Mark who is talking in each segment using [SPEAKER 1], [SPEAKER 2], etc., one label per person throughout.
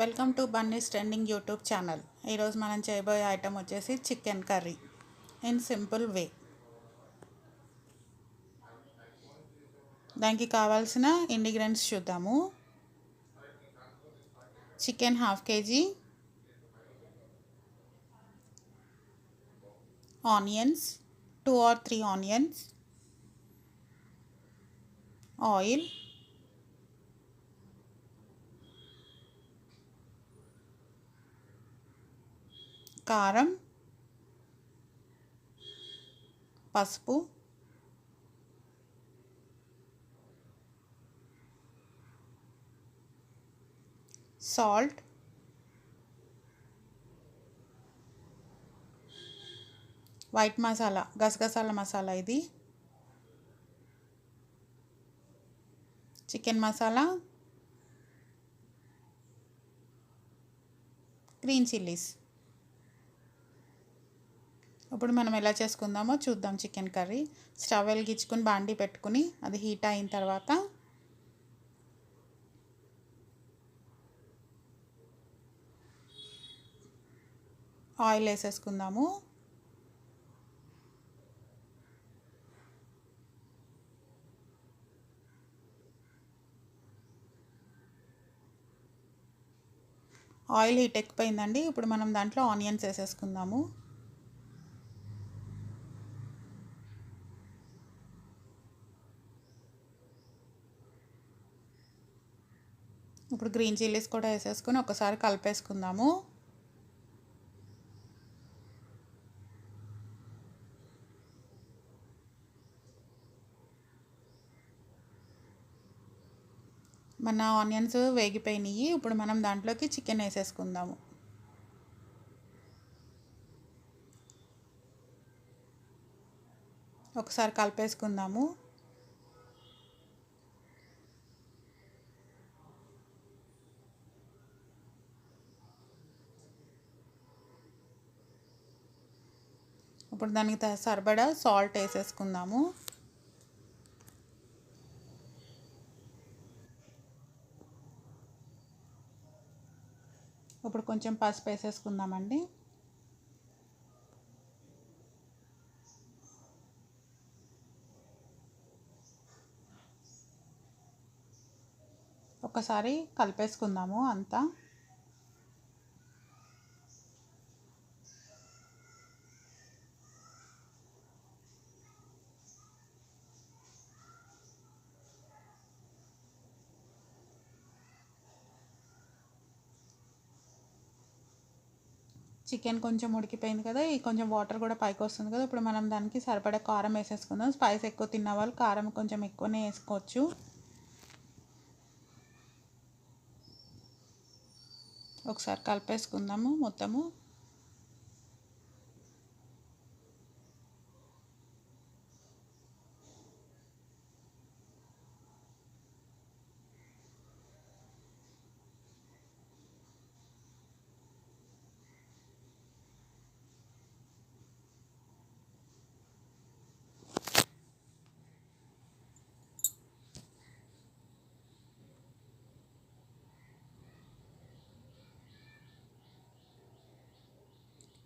[SPEAKER 1] Welcome to Bunny's trending YouTube channel. ఈరోజు మనం చేయబోయే ఐటెం వచ్చేసి chicken curry in simple way. దానికి కావాల్సిన ఇండిగ్రెంట్స్ చూద్దాము. Chicken half KG onions two or three onions oil కారం పసుపు సాల్ట్ వైట్ మసాలా గసగసాల మసాలా ఇది. Chicken masala green chillies. ఇప్పుడు మనం ఎలా చేసుకుందామో చూద్దాం చికెన్ కర్రీ. స్టవ్ వెలిగించుకుని బాండి పెట్టుకుని అది హీట్ అయిన తర్వాత ఆయిల్ వేసేసుకుందాము. ఆయిల్ హీట్ ఎక్కిపోయిందండి. ఇప్పుడు మనం దాంట్లో ఆనియన్స్ వేసేసుకుందాము. ఇప్పుడు గ్రీన్ చిల్లీస్ కూడా వేసేసుకొని ఒకసారి కలిపేసుకుందాము. మన ఆనియన్స్ వేగిపోయినాయి. ఇప్పుడు మనం దాంట్లోకి చికెన్ వేసేసుకుందాము. ఒకసారి కలిపేసుకుందాము. ఇప్పుడు దానికి సరిపడా సాల్ట్ వేసేసుకుందాము. ఇప్పుడు కొంచెం పసుపు వేసేసుకుందామండి. ఒకసారి కలిపేసుకుందాము అంతా. చికెన్ కొంచెం ఉడికిపోయింది కదా ఈ కొంచెం వాటర్ కూడా పైకి వస్తుంది కదా ఇప్పుడు మనం దానికి సరిపడా కారం వేసేసుకుందాం. స్పైస్ ఎక్కువ తిన్న వాళ్ళు కారం కొంచెం ఎక్కువనే వేసుకోవచ్చు. ఒకసారి కలిపేసుకుందాము మొత్తము.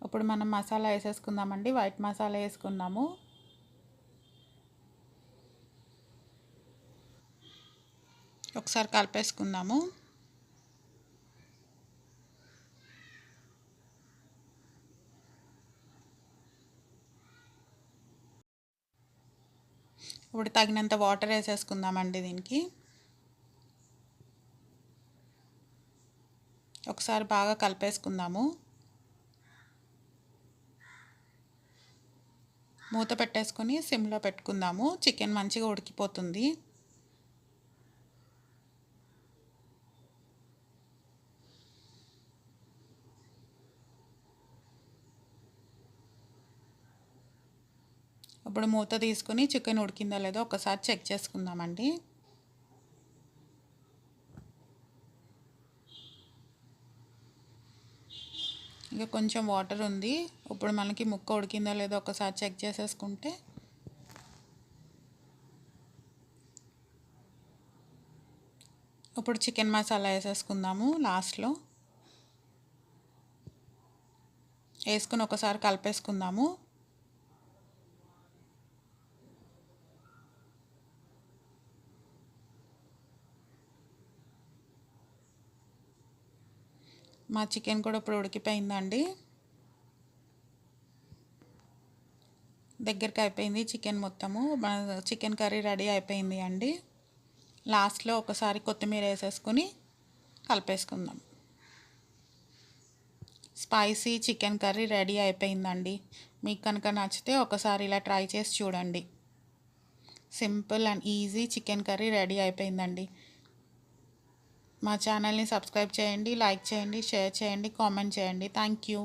[SPEAKER 1] ఇప్పుడు మనం మసాలా వేసేసుకుందామండి. వైట్ మసాలా వేసుకున్నాము. ఒకసారి కలిపేసుకుందాము. ఇప్పుడు తగినంత వాటర్ వేసేసుకుందామండి దీనికి. ఒకసారి బాగా కలిపేసుకుందాము. మూత పెట్టేసుకొని సిమ్లో పెట్టుకుందాము. చికెన్ మంచిగా ఉడికిపోతుంది. ఇప్పుడు మూత తీసుకుని చికెన్ ఉడికిందో లేదో ఒకసారి చెక్ చేసుకుందామండి. ఇంకా కొంచెం వాటర్ ఉంది. ఇప్పుడు మనకి ముక్క ఉడికిందో లేదో ఒకసారి చెక్ చేసేసుకుంటే. ఇప్పుడు చికెన్ మసాలా వేసేసుకుందాము లాస్ట్లో. వేసుకుని ఒకసారి కలిపేసుకుందాము. మా చికెన్ కూడా ఇప్పుడు ఉడికిపోయిందండి. దగ్గరికి అయిపోయింది చికెన్ మొత్తము. మన చికెన్ కర్రీ రెడీ అయిపోయింది అండి. లాస్ట్లో ఒకసారి కొత్తిమీర వేసేసుకుని కలిపేసుకుందాం. స్పైసీ చికెన్ కర్రీ రెడీ అయిపోయిందండి. మీకు కనుక నచ్చితే ఒకసారి ఇలా ట్రై చేసి చూడండి. Simple and easy chicken curry ready అయిపోయిందండి. మా ఛానల్ని సబ్స్క్రైబ్ చేయండి లైక్ చేయండి షేర్ చేయండి కామెంట్ చేయండి. Thank you.